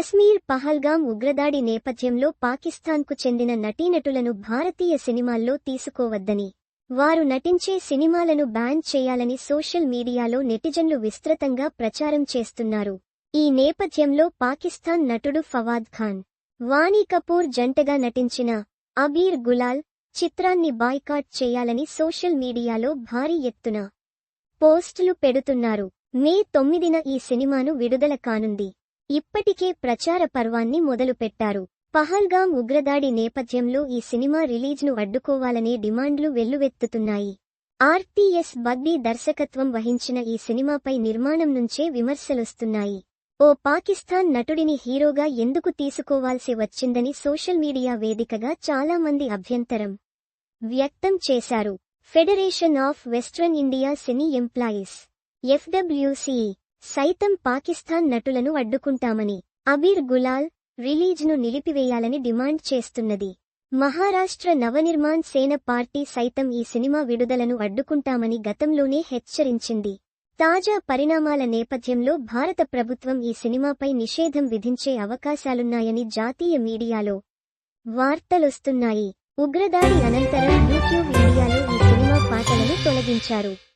కశ్మీర్ పహల్గాం ఉగ్రదాడి నేపథ్యంలో పాకిస్తాన్కు చెందిన నటీనటులను భారతీయ సినిమాల్లో తీసుకోవద్దని వారు నటించే సినిమాలను బ్యాన్ చేయాలని సోషల్ మీడియాలో నెటిజన్లు విస్తృతంగా ప్రచారం చేస్తున్నారు. ఈ నేపథ్యంలో పాకిస్తాన్ నటుడు ఫవాద్ ఖాన్ వాణి కపూర్ జంటగా నటించిన అబీర్ గులాల్ చిత్రాన్ని బాయ్కాట్ చేయాలని సోషల్ మీడియాలో భారీ ఎత్తున పోస్టులు పెడుతున్నారు. మే తొమ్మిదిన ఈ సినిమాను విడుదల కానుంది. ఇప్పటికే ప్రచార పర్వాన్ని మొదలుపెట్టారు. పహల్గాం ఉగ్రదాడి నేపథ్యంలో ఈ సినిమా రిలీజ్ను అడ్డుకోవాలనే డిమాండ్లు వెల్లువెత్తుతున్నాయి. ఆర్టీఎస్ బగ్బీ దర్శకత్వం వహించిన ఈ సినిమాపై నిర్మాణం నుంచే విమర్శలొస్తున్నాయి. ఓ పాకిస్తాన్ నటుడిని హీరోగా ఎందుకు తీసుకోవాల్సి వచ్చిందని సోషల్ మీడియా వేదికగా చాలామంది అభ్యంతరం వ్యక్తం చేశారు. Federation of western India cine employees FWC సైతం పాకిస్తాన్ నటులను అడ్డుకుంటామని. అబీర్ గులాల్ రిలీజ్ను నిలిపివేయాలని డిమాండ్ చేస్తున్నది. మహారాష్ట్ర నవనిర్మాణ్ సేన పార్టీ సైతం ఈ సినిమా విడుదలను అడ్డుకుంటామని గతంలోనే హెచ్చరించింది. తాజా పరిణామాల నేపథ్యంలో భారత ప్రభుత్వం ఈ సినిమాపై నిషేధం విధించే అవకాశాలున్నాయని జాతీయ మీడియాలో వార్తలొస్తున్నాయి. ఉగ్రదాడి అనంతరం యూట్యూబ్ ఇండియాలో ఈ సినిమా పాటలను తొలగించారు.